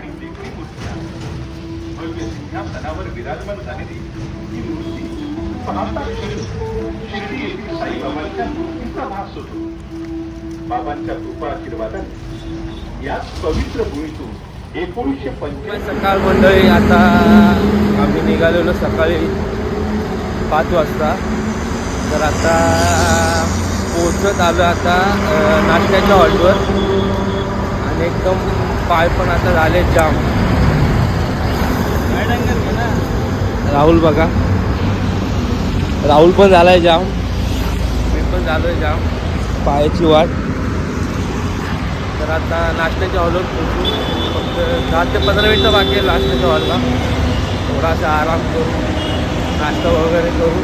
आणि देखणी मूर्तीला भव्य सिंहासनावर विराजमान झालेली ही मूर्ती पाहता शिर्डी येथील साईबाबांच्या मूर्तीचा भास होतो. बाबांच्या कृपा आशीर्वादाने याच पवित्र भूमीतून एकोणीसशे पंचवीस सकाळ मंडळी आता आम्ही निघालेलो सकाळी पाच वाजता. तर आता पोचत आलो आता नाश्त्याच्या हॉलवर. आणि एकदम पाय पण आता झाले जाम. राहुल बघा. राहुल पण झालाय जाम. मी पण झालोय जाम. पायाची वाट. तर आता नाश्त्याच्या हॉलवर पोहोचू फक्त दहा ते पंधरा मिनटं बाकी आहे नाश्त्याच्या हॉलला. थोडासा आराम करू नाश्ता वगैरे करू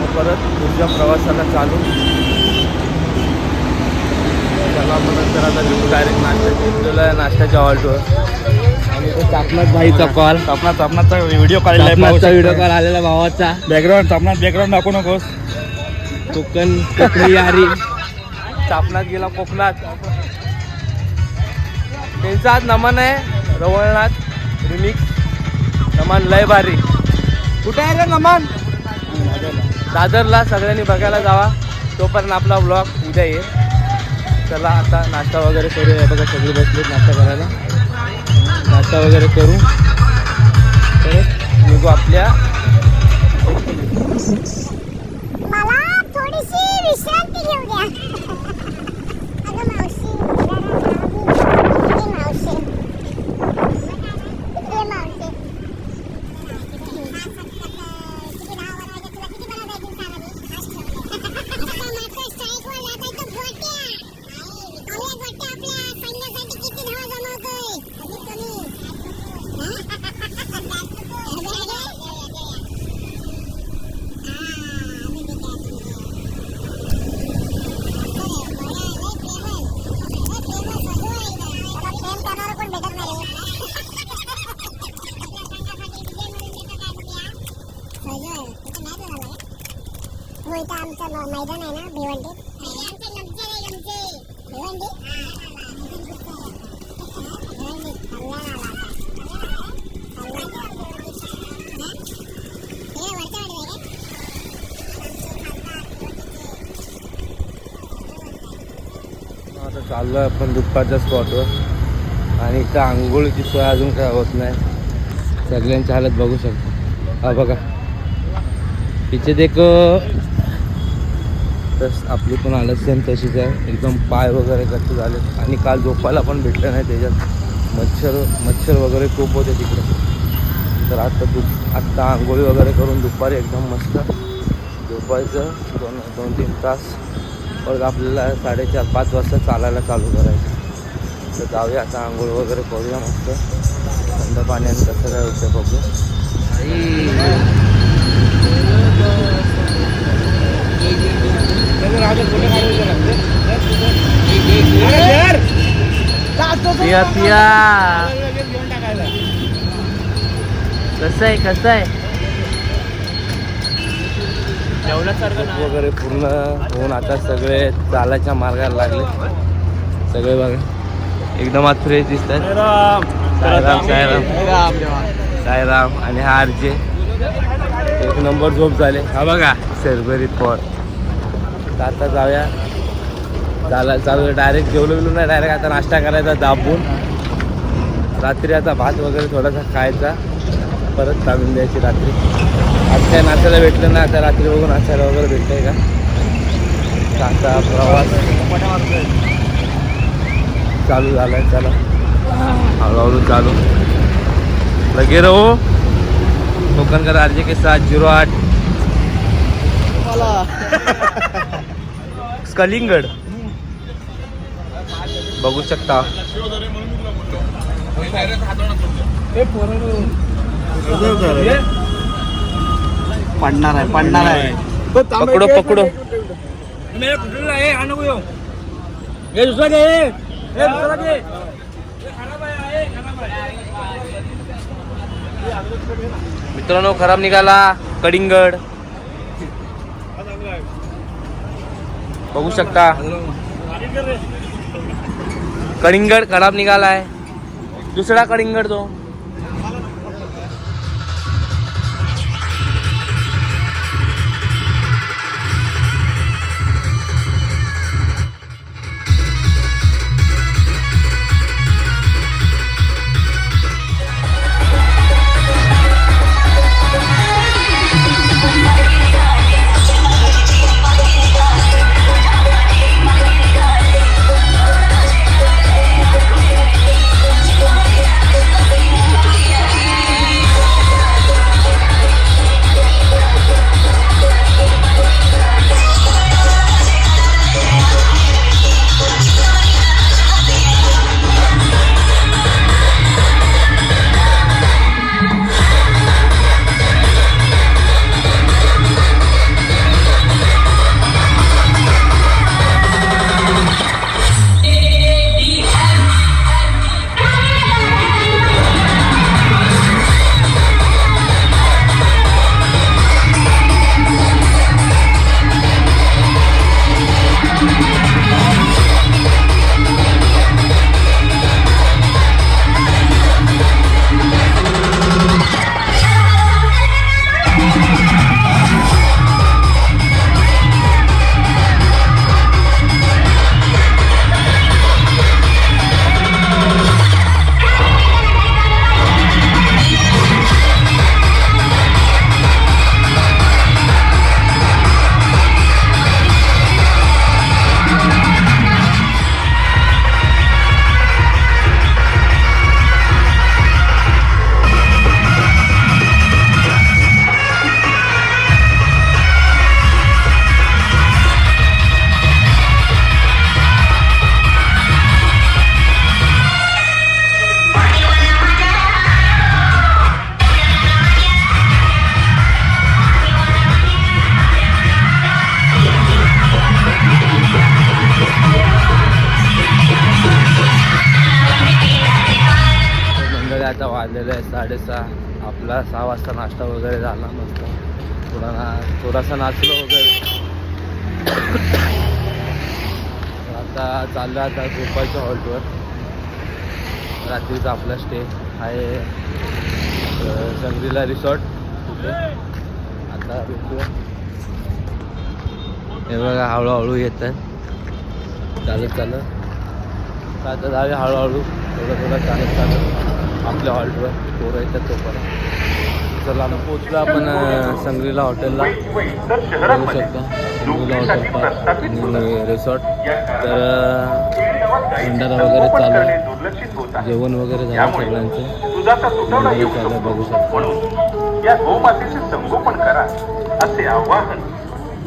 मग परत पुढच्या प्रवासाला चालू. चला मग नंतर आता घेऊ डायरेक्ट नाश्ता घेतलेला आहे नाश्त्याच्या ऑर्डर आणि तो चाकनाथ भाईचा कॉल तापना तापनाचा व्हिडिओ काढलाय व्हिडिओ कॉल आलेला भावाचा बॅकग्राऊंड तापनात बॅकग्राऊंड दाखवू नकोस कोकण कोकणी यारी चापनात गेला कोकणात त्यांचा आज नमन आहे रवळनाथ रिमिक्स नमन लय भारी कुठे आहे रे नमन दादरला सगळ्यांनी बघायला जावा तोपर्यंत आपला ब्लॉग उद्या येईल चला आता नाश्ता वगैरे करूया. बघा सगळे बसलेत नाश्ता करायला. नाश्ता वगैरे करू. तर निघू आपल्या. मला थोडीशी विश्रांती घेऊ द्या. मैदान आहे ना भिवंडीत भिवंडी? भिवंडी आता चाललो आहे आपण दुपारच्या स्पॉटवर आणि इथं आंघोळीची सोय अजून काय होत नाही. सगळ्यांची हालत बघू शकतो. हा बघा. तिचे देख तस आपली पण हालत सेम तशीच आहे. एकदम पाय वगैरे कच्चे झाले आणि काल झोपायला पण भेटलं नाही त्याच्यात. मच्छर मच्छर वगैरे खूप होते तिकडे. तर आत्ता दुप आत्ता आंघोळी वगैरे करून दुपारी एकदम मस्त. झोपायचं दोन दोन तीन तास. परत आपल्याला साडेचार पाच वाजता चालायला चालू करायचं. तर जाऊया आता आंघोळ वगैरे करूया मस्त. थंड पाण्याने कसं काय होतं बघू. पिया पिया. कसं आहे कसं आहे वगैरे पूर्ण होऊन आता सगळे चालायच्या मार्गाला लागले. सगळे बघा. एकदम आज फ्रेश दिसतात. सायराम सायराम सायराम आणि हा आरजे. एक नंबर झोप झाले. हा बघा. सरभरीत पॉट तर आता जाऊया. चाला चालू डायरेक्ट जेवलो बिलो नाही. डायरेक्ट आता नाश्ता करायचा दाबून. रात्री आता भात वगैरे थोडासा खायचा. परत चालून द्यायची रात्री. आज काय नाचायला भेटलं ना आता रात्री बघून नाचायला वगैरे भेटतंय का? आता प्रवास. चालू झालाय चला. हळूहळू चालू. लगे रहो. कोकणकर आरजे के सात झिरो आठ. कलिंगड. बघू शकता. पडणार आहे पडणार आहे. पकडो पकडो. मित्रांनो खराब निघाला कडिंगड बघू शकता. कडिंगड खराब निघालाय. दुसरा कडिंगड तो. साडेसहा आपला सहा वाजता नाश्ता वगैरे झाला मस्त थोडा ना थोडासा नाचलो वगैरे. आता चाललं आता गोपाळच्या हॉल्टवर रात्रीचा आपला स्टे आहे संग्रीला रिसॉर्ट आता भेटूया. हे बघा हळूहळू येत आहे चालत चालत. आता जाऊया हळूहळू. थोडं थोडं चालत चालत आपल्या हॉल्टवर पोरं येतात तोपर्यंत. चला ना पोचलो आपण अं, संग्रीला हॉटेलला. बघू शकता संग्रीला हॉटेल पार्क रिसॉर्ट तर भंडारा वगैरे चालू आहे. जेवण वगैरे झालं सगळ्यांचं. बघू शकतो शकता. या गोमातेचे संगोपन करा असे आवाहन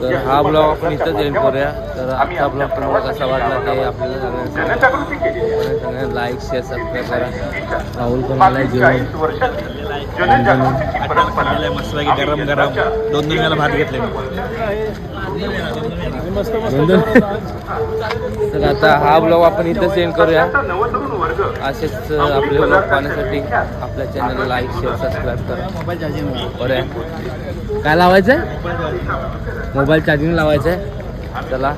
तर हा ब्लॉग आपण इथंच एंड करूया. तर आजचा ब्लॉग तुम्हाला कसा वाटला ते आपल्याला सगळ्यांना लाईक शेअर सबस्क्राईब करा. राहुल पण मला जेवण. मस्तपैकी गरम गरम. दोन दोन भात घेतले मी. तर आता हा ब्लॉग आपण इथं सेंड करूया. असेच आपले ब्लॉग पाहण्यासाठी आपल्या चॅनलला लाईक शेअर सबस्क्राईब करा. बरं. काय लावायचं आहे मोबाईल चार्जिंग लावायचं आहे चला.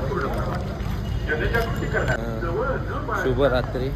शुभ शुभरात्री.